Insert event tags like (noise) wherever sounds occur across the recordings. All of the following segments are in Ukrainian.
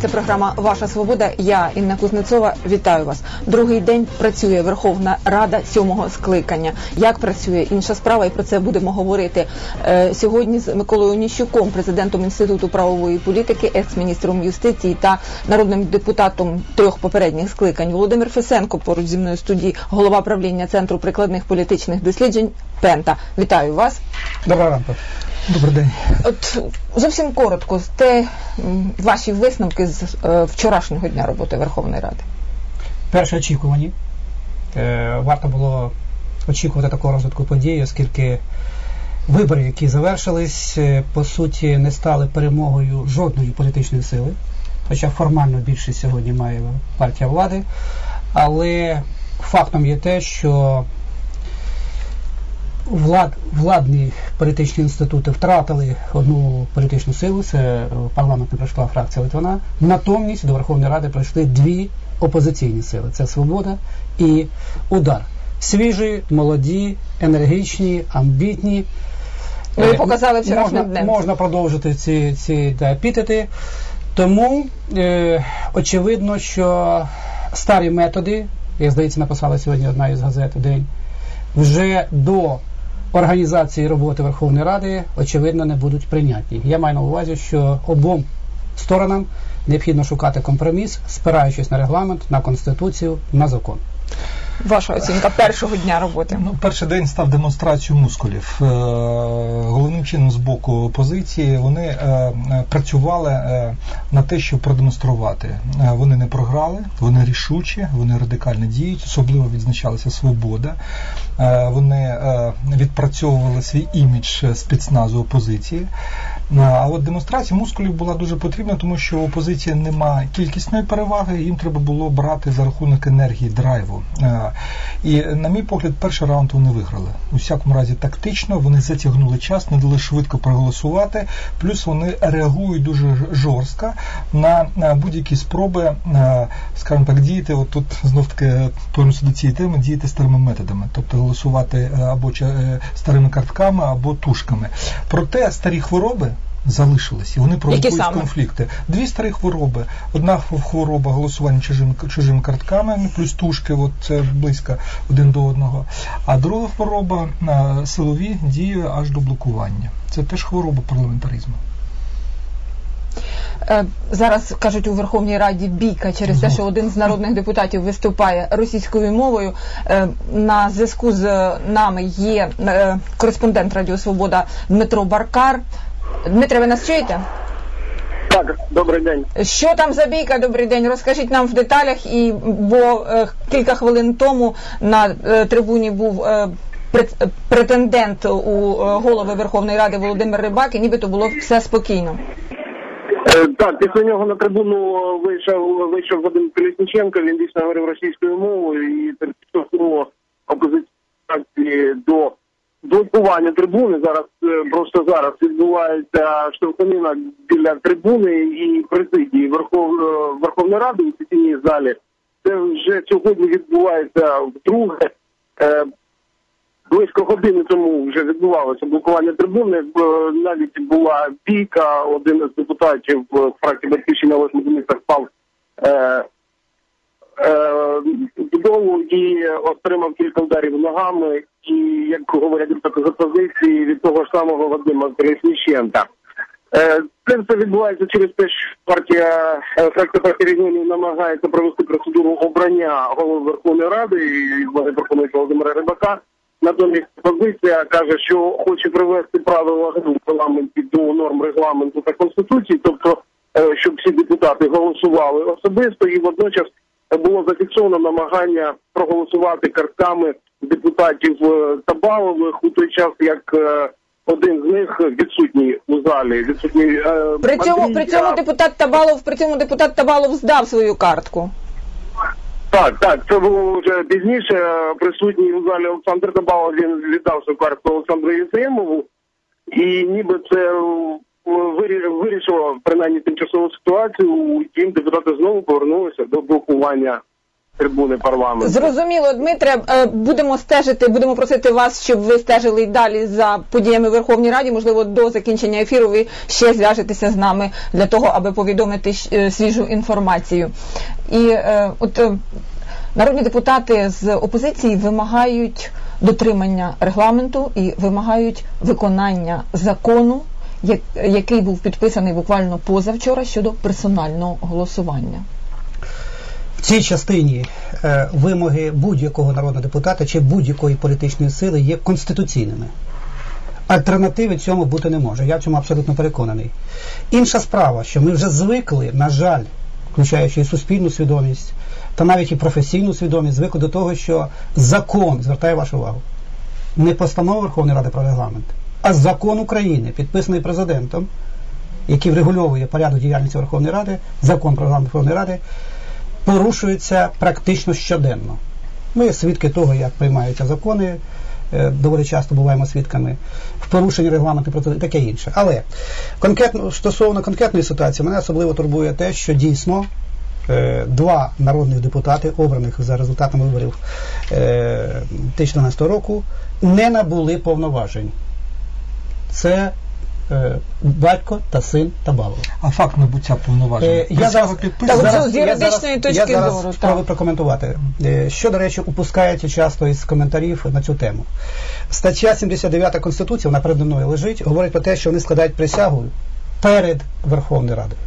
Це програма Ваша Свобода. Я Інна Кузнецова. Вітаю вас. Другий день працює Верховна Рада сьомого скликання. Як працює інша справа, і про це будемо говорити е, сьогодні з Миколою Ніщуком, президентом інституту правової політики, екс-міністром юстиції та народним депутатом трьох попередніх скликань. Володимир Фесенко поруч зі мною студії, голова правління центру прикладних політичних досліджень. Пента, вітаю вас. Доброго ранку. Добрий день. От зовсім коротко, те ваші висновки з е, вчорашнього дня роботи Верховної Ради. Перші очікувані. Е, варто було очікувати такого розвитку подій, оскільки вибори, які завершились, е, по суті, не стали перемогою жодної політичної сили. Хоча формально більшість сьогодні має партія влади. Але фактом є те, що влад, владні політичні інститути втратили одну політичну силу, це е, парламент не прийшла фракція Литвина. Натомість до Верховної Ради прийшли дві опозиційні сили: це Свобода і Удар. Свіжі, молоді, енергічні, амбітні. Ну і Е, показали вчорашнім можна, днем. можна продовжити ці, ці та, епітети. Тому е, очевидно, що старі методи, як здається, написала сьогодні одна із газет день, вже до організації роботи Верховної Ради, очевидно, не будуть прийнятні. Я маю на увазі, що обом сторонам необхідно шукати компроміс, спираючись на регламент, на конституцію, на закон. Ваша оцінка першого дня роботи. Ну, перший день став демонстрацією мускулів. Е, Головним чином з боку опозиції вони е, працювали е, на те, щоб продемонструвати. Вони не програли, вони рішучі, вони радикально діють, особливо відзначалася свобода. Вони відпрацьовували свій імідж спецназу опозиції. Е, А от демонстрація мускулів була дуже потрібна, тому що у опозиції немає кількісної переваги, їм треба було брати за рахунок енергії драйву. Е, І, на мій погляд, перший раунд вони виграли. У всякому разі, тактично вони затягнули час, не дали швидко проголосувати. Плюс вони реагують дуже жорстко на, будь-які спроби, е, скажімо так, діяти. От тут знов таки повернуся до цієї теми, діяти старими методами, тобто голосувати або старими картками, або тушками. Проте старі хвороби. Залишились і вони провокують конфлікти. Дві старі хвороби. Одна хв- хвороба голосування чужими, чужими картками, ну, плюс тушки, от це близько один до одного. А друга хвороба е, силові дії аж до блокування. Це теж хвороба парламентаризму. Е, Зараз кажуть у Верховній Раді бійка через те, що один з народних депутатів виступає російською мовою. Е, На зв'язку з нами є кореспондент Радіо Свобода Дмитро Баркар. Дмитре, ви нас чуєте? Так, добрий день. Що там за бійка? Добрий день. Розкажіть нам в деталях. І бо е, кілька хвилин тому на е, трибуні був е, е, претендент у е, голови Верховної Ради Володимир Рибак, і нібито було все спокійно. Е, Так, після нього на трибуну вийшов вийшов Вадим Колісниченко, він дійсно говорив російською мовою і підштовхнуло опозиції до блокування трибуни. Зараз е, просто зараз відбувається штовханина біля трибуни і президії Верхов, е, Верховної Ради у сесійній залі. Це вже сьогодні відбувається вдруге. Е, Близько години тому вже відбувалося блокування трибуни. Навіть була бійка. Один із депутатів фракції Батьківщина Олег Медуниця впав е, е, і отримав кілька ударів ногами. І як говорять депутати з опозиції від того ж самого Вадима Колесніченка. Це все відбувається через те, що партія е, фракція партії регіонів намагається провести процедуру обрання голови Верховної Ради і вони пропонують Володимира Рибака. Натомість позиція каже, що хоче привести правила в парламенті до норм регламенту та конституції, тобто е, щоб всі депутати голосували особисто, і водночас було зафіксовано намагання проголосувати картками депутатів е, Табалових у той час, як е, один з них відсутній у залі. Відсутній е, При цьому Андрій, при цьому депутат Табалов, при цьому депутат Табалов здав свою картку. Так, так, це було вже пізніше. Присутній у залі Олександр Табалов, він віддав свою картку Олександру Єфремову, і ніби це вирі- вирішило принаймні тимчасову ситуацію. Утім, депутати знову повернулися до блокування трибуни парламенту. Зрозуміло, Дмитре, е, будемо стежити, будемо просити вас, щоб ви стежили й далі за подіями в Верховній Раді. Можливо, до закінчення ефіру ви ще зв'яжетеся з нами для того, аби повідомити е, свіжу інформацію. І е, от народні депутати з опозиції вимагають дотримання регламенту і вимагають виконання закону, який був підписаний буквально позавчора щодо персонального голосування. В цій частині е, вимоги будь-якого народного депутата чи будь-якої політичної сили є конституційними. Альтернативи цьому бути не може. Я в цьому абсолютно переконаний. Інша справа, що ми вже звикли, на жаль, включаючи і суспільну свідомість, та навіть і професійну свідомість, звикли до того, що закон, звертаю вашу увагу, не постанова Верховної Ради про регламент, а закон України, підписаний президентом, який врегульовує порядок діяльності Верховної Ради, закон про Верховної Ради, порушується практично щоденно. Ми свідки того, як приймаються закони, е, доволі часто буваємо свідками в порушенні регламенту і таке інше. Але конкретно стосовно конкретної ситуації, мене особливо турбує те, що дійсно е, два народних депутати, обраних за результатами виборів е, 2014 року, не набули повноважень. Це е, батько та син Табалова. А факт набуття повноважень. Е, я зараз, зараз- з я юридичної зараз- точки я зараз зору, спробую так. прокоментувати. Е, Що, до речі, упускається часто із коментарів на цю тему. Стаття 79 Конституції, вона передо мною лежить, говорить про те, що вони складають присягу перед Верховною Радою.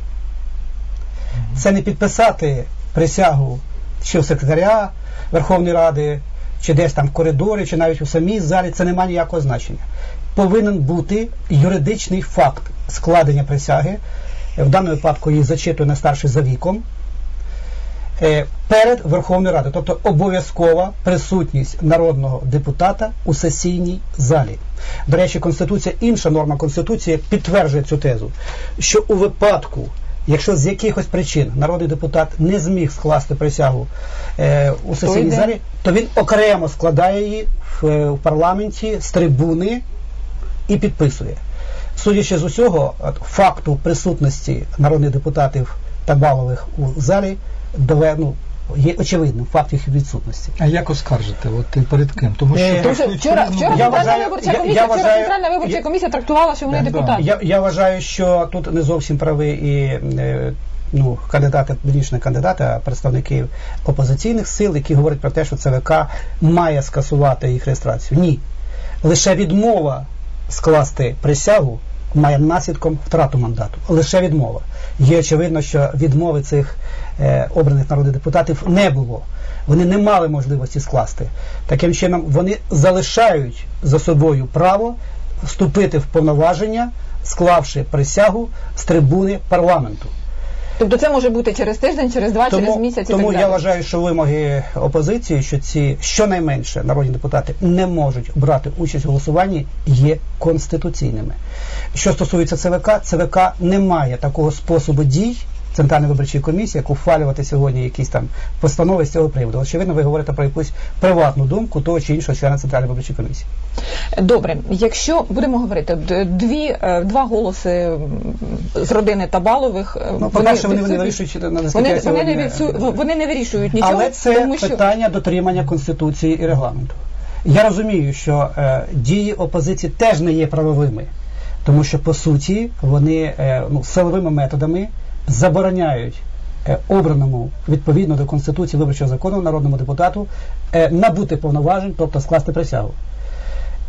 Це не підписати присягу чи в секретаря Верховної Ради, чи десь там в коридорі, чи навіть у самій залі, це не має ніякого значення. Повинен бути юридичний факт складення присяги. В даному випадку її зачитує найстарший за віком. е, Перед Верховною Радою, тобто обов'язкова присутність народного депутата у сесійній залі. До речі, Конституція, інша норма Конституції підтверджує цю тезу, що у випадку, якщо з якихось причин народний депутат не зміг скласти присягу е, у сесійній залі, то він окремо складає її в, е, в парламенті з трибуни і підписує. Судячи з усього, от, факту присутності народних депутатів та балових у залі дове- ну, є очевидним факт їх відсутності. А як оскаржити? От перед ким? Тому що Е, що трактують вчора, вчора Я Центральна вважаю- виборча комісія, я вчора вважаю- Центральна виборча я- комісія трактувала, що вони Да, депутати. Я, я вважаю, що тут не зовсім праві і е, ну, кандидати, більш не кандидати, а представники опозиційних сил, які говорять про те, що ЦВК має скасувати їх реєстрацію. Ні. Лише відмова скласти присягу має наслідком втрату мандату. Лише відмова. Є очевидно, що відмови цих е, обраних народних депутатів не було. Вони не мали можливості скласти. Таким чином, вони залишають за собою право вступити в повноваження, склавши присягу з трибуни парламенту. Тобто це може бути через тиждень, через два, через Тому, місяць і тому далі. я вважаю, що вимоги опозиції, що ці щонайменше народні депутати не можуть брати участь у голосуванні, є конституційними. Що стосується ЦВК, ЦВК не має такого способу дій. Центральної виборчої комісії, як ухвалювати сьогодні якісь там постанови з цього приводу. Очевидно, ви говорите про якусь приватну думку того чи іншого члена Центральної виборчої комісії. Добре, якщо будемо говорити, дві, е, два голоси з родини Табалових, е, Ну, по-перше, вони, вони відсутні. вирішують на Вони, вони, не відсу... вони не вирішують нічого, Але це тому що питання дотримання конституції і регламенту. Я розумію, що е, дії опозиції теж не є правовими, тому що по суті вони е, ну, силовими методами забороняють е, обраному відповідно до конституції виборчого закону народному депутату е, набути повноважень, тобто скласти присягу.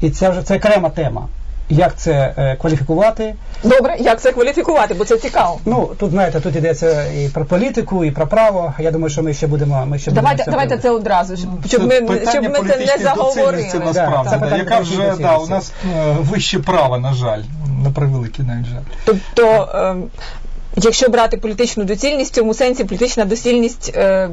І це вже це окрема тема. Як це е, кваліфікувати? добре, як це кваліфікувати, бо це цікаво. Ну тут знаєте, тут йдеться і про політику, і про право. Я думаю, що ми ще будемо. Ми ще Давайте, будемо давайте це одразу, щоб, щоб ми, щоб ми це не заговорили. Да, насправді, це да, яка вже да, у нас е, вище права, на жаль, на превеликий навіть жаль. Тобто, е, якщо брати політичну доцільність, в цьому сенсі політична доцільність е,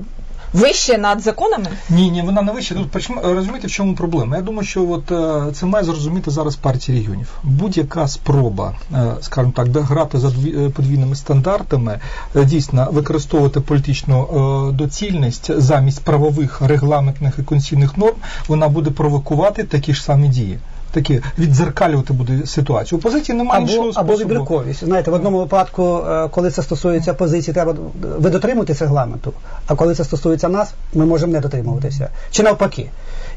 вище над законами? Ні, ні, вона не вища. Тут почему- розумієте, в чому проблема? Я думаю, що от е, це має зрозуміти зараз партія регіонів. Будь-яка спроба, е, скажімо так, де грати за дві- е, подвійними стандартами, е, дійсно використовувати політичну е, доцільність замість правових регламентних і конституційних норм, вона буде провокувати такі ж самі дії. Такі віддзеркалювати буде ситуацію. У позиції немає Або, іншого або способу. вибірковість. Знаєте, в одному випадку, е, коли це стосується позиції, треба ви дотримуєтесь регламенту, а коли це стосується нас, ми можемо не дотримуватися. Чи навпаки.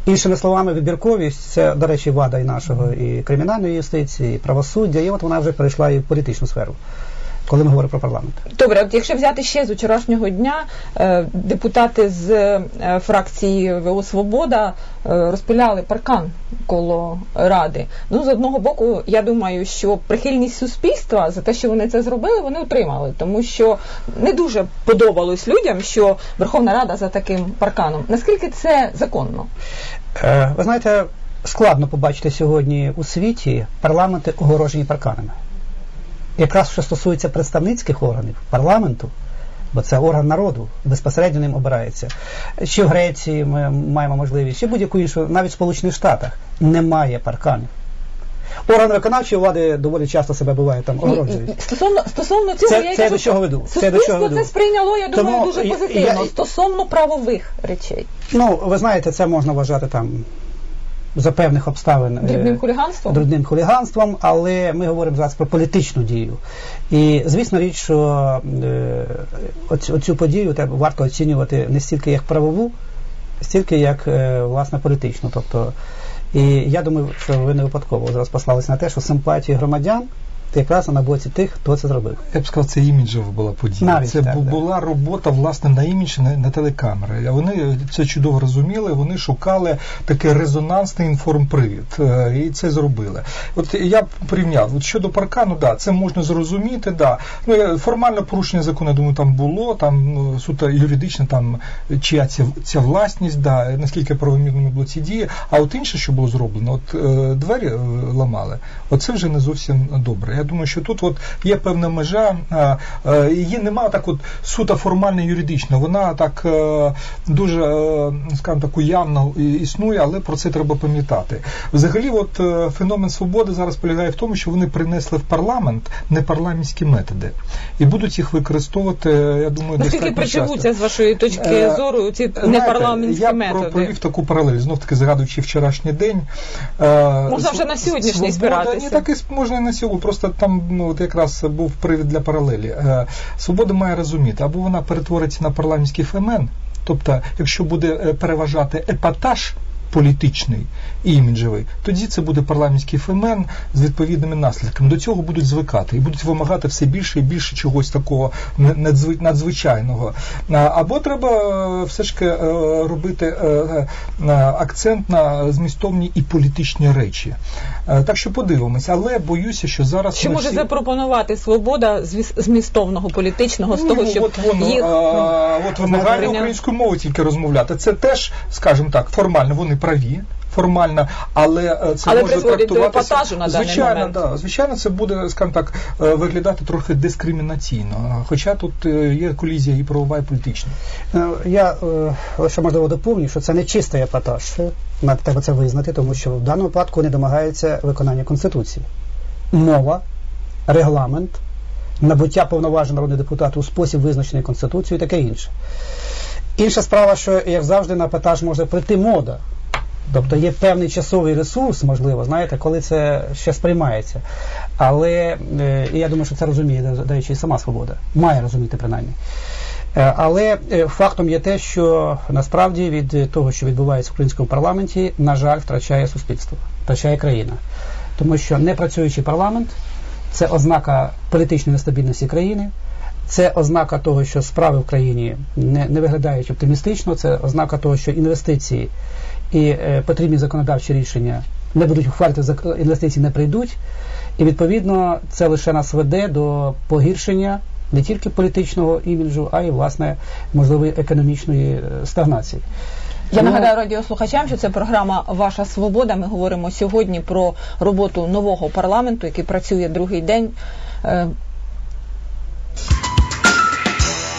Іншими словами, вибірковість це, до речі, вада і нашого і кримінальної юстиції, і правосуддя, і от вона вже перейшла і в політичну сферу, коли ми говоримо про парламент. Добре, от якщо взяти ще з вчорашнього дня, е, депутати з е, фракції ВО Свобода е, розпиляли паркан коло ради. Ну, з одного боку, я думаю, що прихильність суспільства за те, що вони це зробили, вони отримали, тому що не дуже подобалось людям, що Верховна Рада за таким парканом. Наскільки це законно? Е, Ви знаєте, складно побачити сьогодні у світі парламенти огорожені парканами. Якраз що стосується представницьких органів, парламенту, бо це орган народу, безпосередньо ним обирається. Чи в Греції ми маємо можливість, чи будь-яку іншу, навіть в Сполучених Штатах немає парканів. Органи виконавчої влади доволі часто себе буває там огороджують. Стосовно стосовно цього, Це- я це кажу, до чого веду. Це до чого веду. це сприйняло, я думаю, Тому дуже я- позитивно я- стосовно правових речей. Ну, ви знаєте, це можна вважати там за певних обставин е, Дрібним хуліганством? дрібним хуліганством, але ми говоримо зараз про політичну дію. І звісно річ, що е, оцю, подію варто оцінювати не стільки як правову, стільки як е, власне політичну. Тобто, і я думаю, що ви не випадково зараз послалися на те, що симпатії громадян якраз на боці тих, хто це зробив. Я б сказав, це іміджева була подія. Навіть це так, була робота власне на імідж на, на телекамери. Вони це чудово розуміли. Вони шукали такий резонансний інформпривід, е, і це зробили. От я б порівняв от щодо паркану, да, це можна зрозуміти. Да. Ну формальне порушення закону, я думаю, там було. Там ну, суто юридично, там чия ця, ця власність, да, наскільки правомірними були ці дії. А от інше, що було зроблено, от е, двері е, ламали. Оце вже не зовсім добре. Я думаю, що тут от є певна межа, е, її немає так от суто формально юридично. Вона так е, дуже, е, скажімо так, уявно існує, але про це треба пам'ятати. Взагалі, от феномен свободи зараз полягає в тому, що вони принесли в парламент непарламентські методи і будуть їх використовувати, я думаю, Наскільки достатньо часто. приживуться з вашої точки зору ці Знаєте, непарламентські я методи? про- провів таку паралель, знов таки згадуючи вчорашній день. Можна вже на сьогоднішній спиратися. Ні, так і можна і на сьогодні. Просто там ну, от якраз був привід для паралелі. Е, Свобода має розуміти, або вона перетвориться на парламентський фемен, тобто, якщо буде е, переважати епатаж. Політичний і іміджевий, тоді це буде парламентський фемен з відповідними наслідками. До цього будуть звикати і будуть вимагати все більше і більше чогось такого надзвичайного. Або треба е, все ж таки е, робити е, акцент на змістовні і політичні речі. Так що подивимося, але боюся, що зараз Що може всі- запропонувати свобода змістовного політичного з Ну, того, щоб от воно, їх а, от вимагає українською мовою тільки розмовляти. Це теж, скажімо так, формально вони праві. Формально, але е, це Але може призводить до трактуватися на звичайно, момент. Да, звичайно, це буде, скажімо так, е, виглядати трохи дискримінаційно. Хоча тут е, є колізія і правова, і політична. Я лише можливо доповню, що це не чистий епатаж. Нам треба це визнати, тому що в даному випадку вони домагаються виконання Конституції. Мова, регламент, набуття повноважень народного депутата у спосіб визначений Конституцією і таке інше. Інша справа, що, як завжди, на епатаж може прийти мода. Тобто є певний часовий ресурс, можливо, знаєте, коли це ще сприймається. Але е, і я думаю, що це розуміє, речі, і сама свобода. Має розуміти принаймні. Е, Але е, фактом є те, що насправді від того, що відбувається в українському парламенті, на жаль, втрачає суспільство, втрачає країна. Тому що непрацюючий парламент це ознака політичної нестабільності країни, це ознака того, що справи в країні не, не виглядають оптимістично, це ознака того, що інвестиції і е, потрібні законодавчі рішення не будуть ухвалити, інвестиції не прийдуть. І відповідно це лише нас веде до погіршення не тільки політичного іміджу, а й власне можливої економічної е, стагнації. Я Ну, нагадаю радіослухачам, що це програма Ваша Свобода. Ми говоримо сьогодні про роботу нового парламенту, який працює другий день.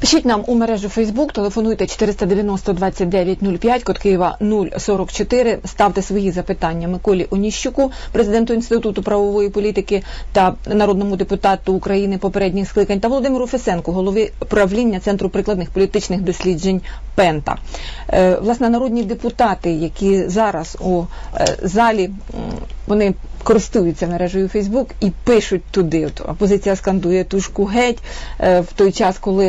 Пишіть нам у мережу Фейсбук, телефонуйте 490 29 05, код Києва 044. Ставте свої запитання Миколі Оніщуку, президенту Інституту правової політики та народному депутату України попередніх скликань, та Володимиру Фесенку, голові правління Центру прикладних політичних досліджень Пента. Е, Власне, народні депутати, які зараз у е, залі, вони користуються мережею Фейсбук і пишуть туди. Опозиція скандує тушку геть е, в той час, коли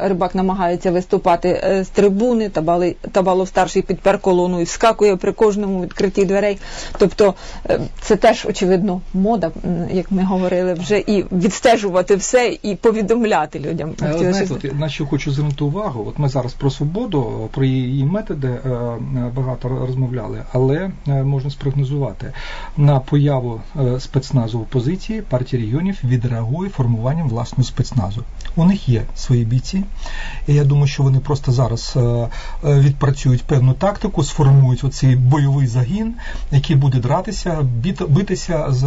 рибак намагається виступати е, з трибуни, Табали- Табалов старший підпер колону і вскакує при кожному відкритті дверей. Тобто е, це теж очевидно мода, як ми говорили, вже і відстежувати все і повідомляти людям. Е, Знаєте, щось- от, на що хочу звернути увагу, от ми зараз про свободу, про її методи багато розмовляли, але можна спрогнозувати на появу спецназу в опозиції партія регіонів відреагує формуванням власного спецназу. У них є свої бійці, і я думаю, що вони просто зараз е, е, відпрацюють певну тактику, сформують оцей бойовий загін, який буде дратися, битися з.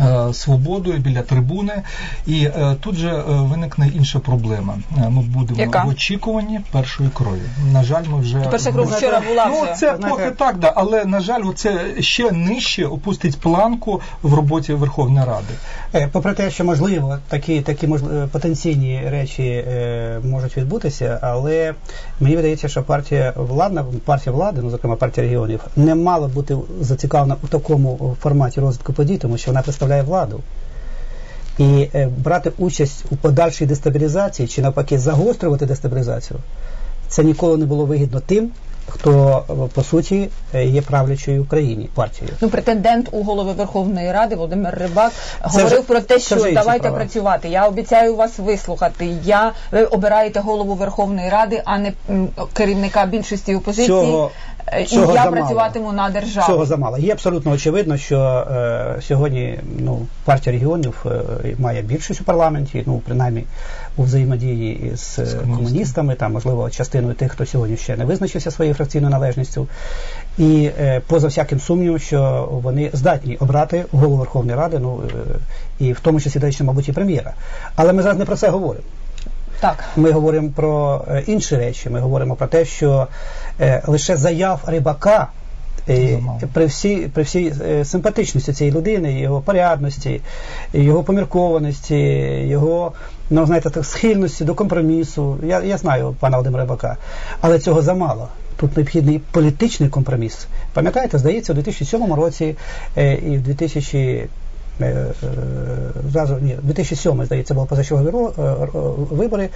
Е, свободою біля трибуни, і е, тут же е, виникне інша проблема. Ми будемо Яка? в очікуванні першої крові. На жаль, ми вже Перша кров вчора була Ну вже. це трохи так, да, але на жаль, це ще нижче опустить планку в роботі Верховної Ради. Попри те, що можливо такі такі можли- потенційні речі е, можуть відбутися, але мені видається, що партія владна, партія влади, ну зокрема партія регіонів, не мала бути зацікавлена у такому форматі розвитку подій, тому що вона представляє владу. І е, брати участь у подальшій дестабілізації чи навпаки загострювати дестабілізацію, це ніколи не було вигідно тим, хто е, по суті е, є правлячою Україні партією. Ну, претендент у голови Верховної Ради Володимир Рибак Це говорив вже- про те, що давайте справа. працювати. Я обіцяю вас вислухати. Я ви обираєте голову Верховної Ради, а не керівника більшості опозиції. Цього- Е, і я замало. працюватиму на державу. Цього замало. Є абсолютно очевидно, що е, сьогодні ну, партія регіонів е, має більшість у парламенті, ну принаймні у взаємодії з, е, комуністами, там можливо частиною тих, хто сьогодні ще не визначився своєю фракційною належністю. І е, поза всяким сумнівом, що вони здатні обрати голову Верховної Ради, ну е, і в тому числі, до речі, мабуть, і прем'єра. Але ми зараз не про це говоримо. Так. Ми говоримо про е, інші речі. Ми говоримо про те, що е, лише заяв рибака. е, При всій при всій симпатичності цієї людини, його порядності, його поміркованості, його ну знаєте, так схильності до компромісу. Я, я знаю пана Володимира Рибака, але цього замало. Тут необхідний політичний компроміс. Пам'ятаєте, здається, у 2007 році і в 2000 е, е, зразу ні, 2007, здається, було позачергові е, вибори.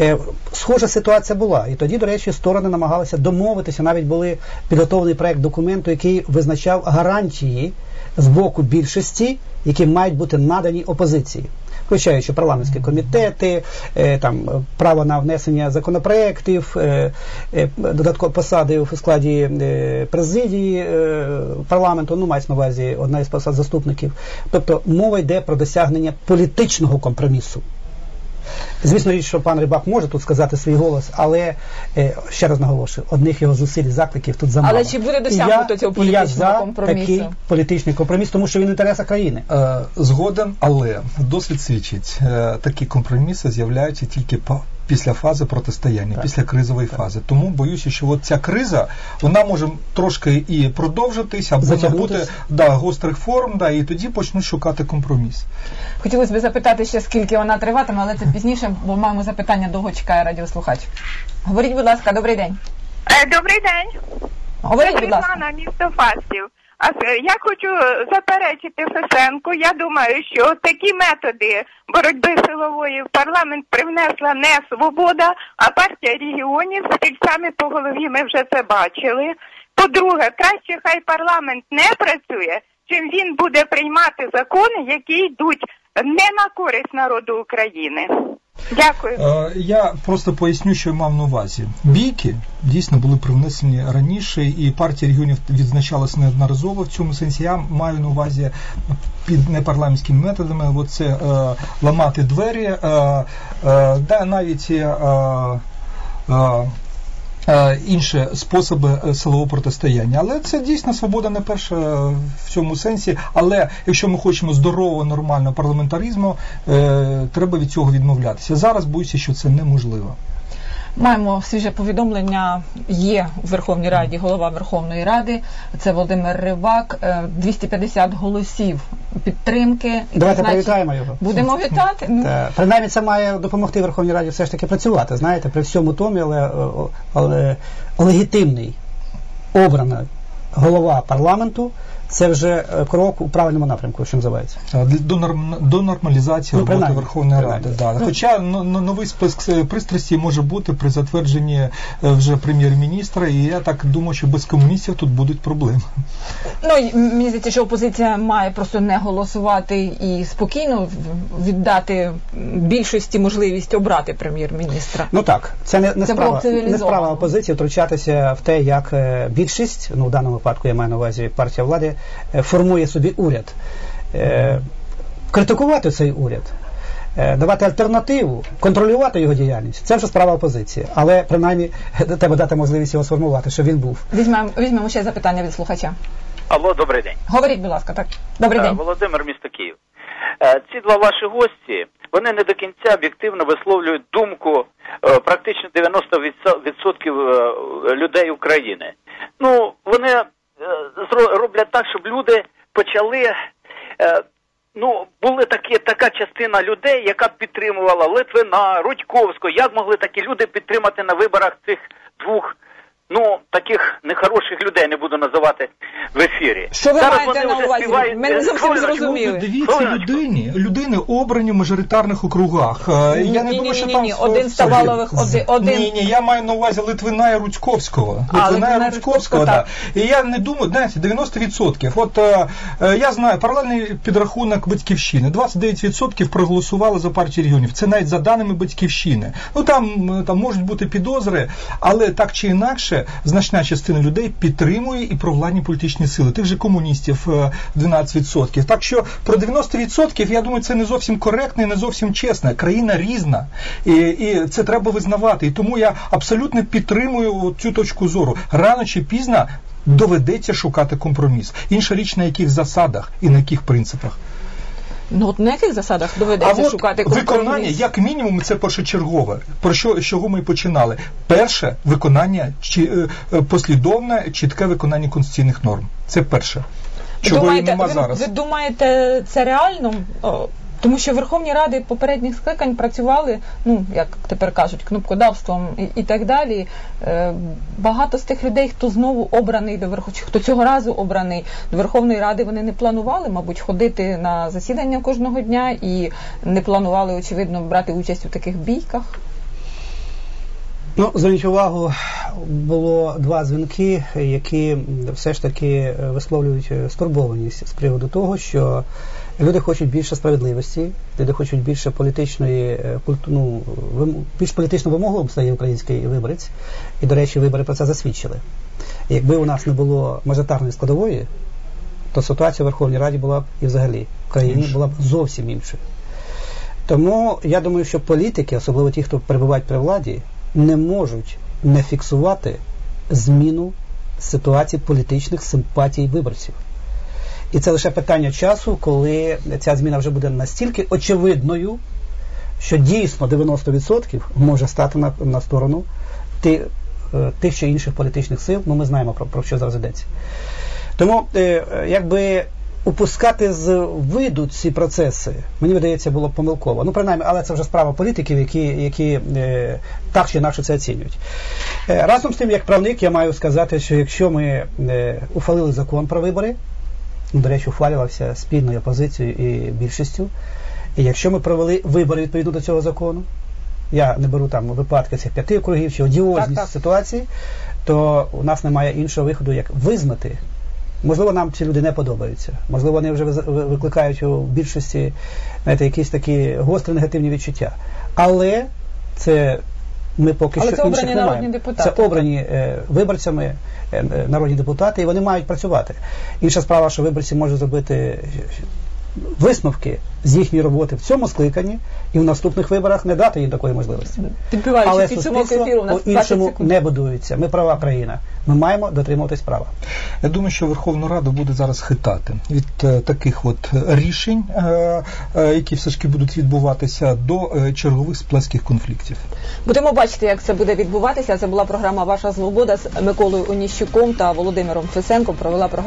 Е, Схожа ситуація була. І тоді, до речі, сторони намагалися домовитися. Навіть були підготовлений проект документу, який визначав гарантії з боку більшості, які мають бути надані опозиції. Включаючи парламентські комітети, е, там право на внесення законопроєктів, е, е, додаткові посади в складі президії парламенту, ну мається на увазі одна із посад заступників. Тобто мова йде про досягнення політичного компромісу. Звісно, річ, що пан Рибак може тут сказати свій голос, але е, ще раз наголошую, одних його зусиль і закликів тут замало. Але чи буде досягнуто я- цього і я за компромісу? Такий політичний компроміс, тому що він в інтересах країни. Е, Згоден, але досвід свідчить, е, такі компроміси з'являються тільки по- після фази протистояння, Так. після кризової фази. Тому боюся, що от ця криза вона може трошки і продовжитись, або набути да, гострих форм, да, і тоді почнуть шукати компроміс. Хотілося б запитати ще, скільки вона триватиме, але це пізніше, бо маємо запитання, довго чекає радіослухач. Говоріть, будь ласка, добрий день. Е, Добрий день. Говоріть, будь ласка. Місто Фастів. А е, я хочу заперечити Фесенку. Я думаю, що такі методи боротьби силової в парламент привнесла не свобода, а партія регіонів з кільцями по голові. Ми вже це бачили. По-друге, краще хай парламент не працює, чим він буде приймати закони, які йдуть не на користь народу України. Дякую. Е, Я просто поясню, що я мав на увазі. Бійки дійсно були привнесені раніше, і партія регіонів відзначалася неодноразово в цьому сенсі. Я маю на увазі під непарламентськими методами, оце е, ламати двері, е, е, да, навіть е, е, інші способи е, силового протистояння. Але це дійсно свобода не перша в цьому сенсі. Але якщо ми хочемо здорового, нормального парламентаризму, е, треба від цього відмовлятися. Зараз боюся, що це неможливо. Маємо свіже повідомлення. Є в Верховній Раді голова Верховної Ради. Це Володимир Рибак. Е, 250 голосів підтримки. Давайте Значить, привітаємо його. Будемо вітати. Ну, Та, принаймні це має допомогти Верховній Раді все ж таки працювати, знаєте, при всьому тому, але, але легітимний обраний голова парламенту це вже е, крок у правильному напрямку, що називається. Е, для- До, норм, до нормалізації Ну, роботи принаймні, Верховної Ради. Да. Хоча ну, ну, новий список е, пристрастей може бути при затвердженні вже прем'єр-міністра, і я так думаю, що без комуністів тут будуть проблеми. Ну мені здається, що опозиція має просто не голосувати і спокійно віддати більшості можливість обрати прем'єр-міністра. Ну так, це не, не, Це справа, не справа опозиції втручатися в те, як більшість, ну в даному випадку я маю на увазі партія влади, формує собі уряд. Е, критикувати цей уряд, е, давати альтернативу, контролювати його діяльність. Це вже справа опозиції. Але принаймні (laughs) треба дати можливість його сформувати, щоб він був. Візьмемо візьмемо ще запитання від слухача. Алло, добрий день. Говоріть, будь ласка, так. Добрий Е, день. Володимир, місто Київ. Е, Ці два ваші гості, вони не до кінця об'єктивно висловлюють думку е, практично 90% е, людей України. Ну, вони е, роблять так, щоб люди почали. е, Ну, були такі, така частина людей, яка підтримувала Литвина, Рудьковського. Як могли такі люди підтримати на виборах цих двох, ну, таких нехороших людей, не буду називати в ефірі. Що ви Зараз маєте на увазі? співають, Ми не е, зовсім зрозуміли. Дивіться Хвилиночку. людині, людини обрані в мажоритарних округах. Е, Ні, я не ні, думаю, ні, що ні, там ні, один з собі- Тавалових, один- один- Ні, ні, я маю на увазі Литвина і Рудьковського. А, Литвина Литвина і Рудьковського, да. І я не думаю, знаєте, 90%. От е, е, я знаю, паралельний підрахунок батьківщини. 29% проголосували за партію регіонів. Це навіть за даними батьківщини. Ну там, е, там можуть бути підозри, але так чи інакше, значна частина людей підтримує і провладні політичні сили. Тих же комуністів е, 12%. Так що про 90% я думаю, це не зовсім коректно і не зовсім чесно. Країна різна, і, і це треба визнавати. І тому я абсолютно підтримую цю точку зору. Рано чи пізно доведеться шукати компроміс. Інша річ на яких засадах і на яких принципах. Ну от на яких засадах А доведеться от шукати компроміс? виконання, як мінімум, це першочергове. Про що з чого ми і починали? Перше виконання чи е, е, послідовне, чітке виконання конституційних норм. Це перше. Чого і думаєте, нема ви, зараз. ви думаєте, це реально? Тому що Верховні Ради попередніх скликань працювали, ну як тепер кажуть, кнопкодавством і, і так далі. Е, багато з тих людей, хто знову обраний до Верхов... хто цього разу обраний до Верховної Ради, вони не планували, мабуть, ходити на засідання кожного дня і не планували, очевидно, брати участь у таких бійках. Ну, зверніть увагу, було два дзвінки, які все ж таки е, висловлюють е, стурбованість з приводу того, що люди хочуть більше справедливості, люди хочуть більше політичної е, ну, більш політично вимогливим стає український виборець. І, до речі, вибори про це засвідчили. Якби у нас не було мажоритарної складової, то ситуація в Верховній Раді була б і взагалі в країні була б зовсім іншою. Тому я думаю, що політики, особливо ті, хто перебувають при владі, не можуть не фіксувати зміну ситуації політичних симпатій виборців. І це лише питання часу, коли ця зміна вже буде настільки очевидною, що дійсно 90% може стати на, на сторону ти, е, тих чи інших політичних сил. Ну, ми знаємо про, про що зараз йдеться. Тому, е, е, якби упускати з виду ці процеси, мені видається, було б помилково. Ну, принаймні, але це вже справа політиків, які, які так чи інакше це оцінюють. Разом з тим, як правник, я маю сказати, що якщо ми ухвалили закон про вибори, до речі, ухвалювався спільною опозицією і більшістю, і якщо ми провели вибори відповідно до цього закону, я не беру там випадки цих п'яти округів чи одіозність Так, ситуації, то у нас немає іншого виходу, як визнати. Можливо, нам ці люди не подобаються. Можливо, вони вже ви- викликають у більшості знаєте, якісь такі гострі негативні відчуття. Але це ми поки Але що це інших обрані не народні маємо. депутати. Це обрані е, виборцями е, е, народні депутати, і вони мають працювати. Інша справа, що виборці можуть зробити висновки з їхньої роботи в цьому скликанні і в наступних виборах не дати їм такої можливості. Підбиваючи Але підсумок суспільство ефіру, у нас по-іншому не будується. Ми права країна. Ми маємо дотримуватись права. Я думаю, що Верховну Раду буде зараз хитати від е, таких от рішень, е, е, які все ж таки будуть відбуватися, до е, чергових сплеских конфліктів. Будемо бачити, як це буде відбуватися. Це була програма Ваша Свобода з Миколою Оніщуком та Володимиром Фесенком. Провела програму.